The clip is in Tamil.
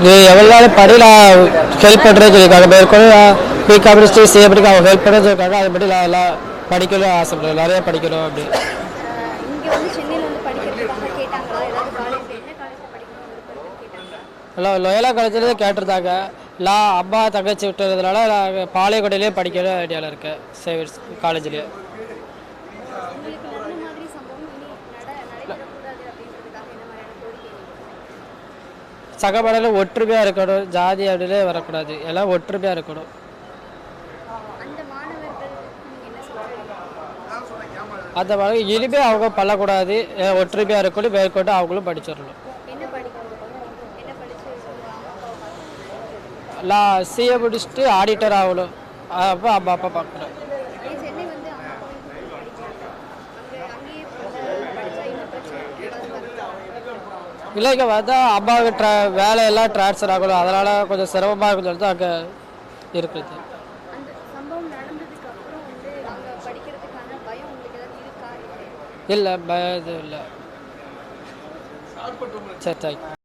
இது எவ்வளோ படியில் ஹெல்ப் பண்ணுறது சொல்லியிருக்காங்க மேற்கொண்டு பிகாம் சி அப்படிக்கு அவங்க ஹெல்ப் பண்ணுறது சொல்லியிருக்காங்க அது மட்டும் நான் எல்லாம் படிக்கணும் ஆசைப்படுறேன் நிறைய படிக்கணும் அப்படி. படிக்கணும் எல்லாம் லோயலா காலேஜில் கேட்டிருந்தாங்க. லா அம்மா தங்கச்சி விட்டுறதுனால நான் பாளையக்கோட்டையிலே படிக்கிற ஐடியாவில் இருக்கேன். சேவியர்ஸ் காலேஜ்லேயே சகபாடியில் ஒற்றுமையாக இருக்கணும் ஜாதி அப்படிலே வரக்கூடாது. எல்லாம் ஒற்றுமையாக இருக்கணும். அந்த மாதிரி இனிமேல் அவங்க பண்ணக்கூடாது. ஒற்றுமையாக இருக்கணும் மேற்கொண்டு அவங்களும் படிச்சிடணும். நான் சிஏ முடிச்சுட்டு ஆடிட்டர் ஆகணும். அப்போ அம்மா அப்பா பார்க்கணும். இல்லை இங்கே வந்தால் அம்மாவுக்கு ட்ரா வேலையெல்லாம் ட்ரான்ஸ்ஃபர் ஆகணும். அதனால் கொஞ்சம் சிரமமாக இருக்குன்னு சொல்லிட்டு அங்கே இருக்குது அந்த சம்பவம் நடந்ததுக்கு அப்புறம் வந்து அங்க படிக்கிறதுக்கான பயம் உங்களுக்கு ஏதாவது இருக்கா? இல்லையா இல்லை பய இது இல்லை. சரி தேங்க்யூ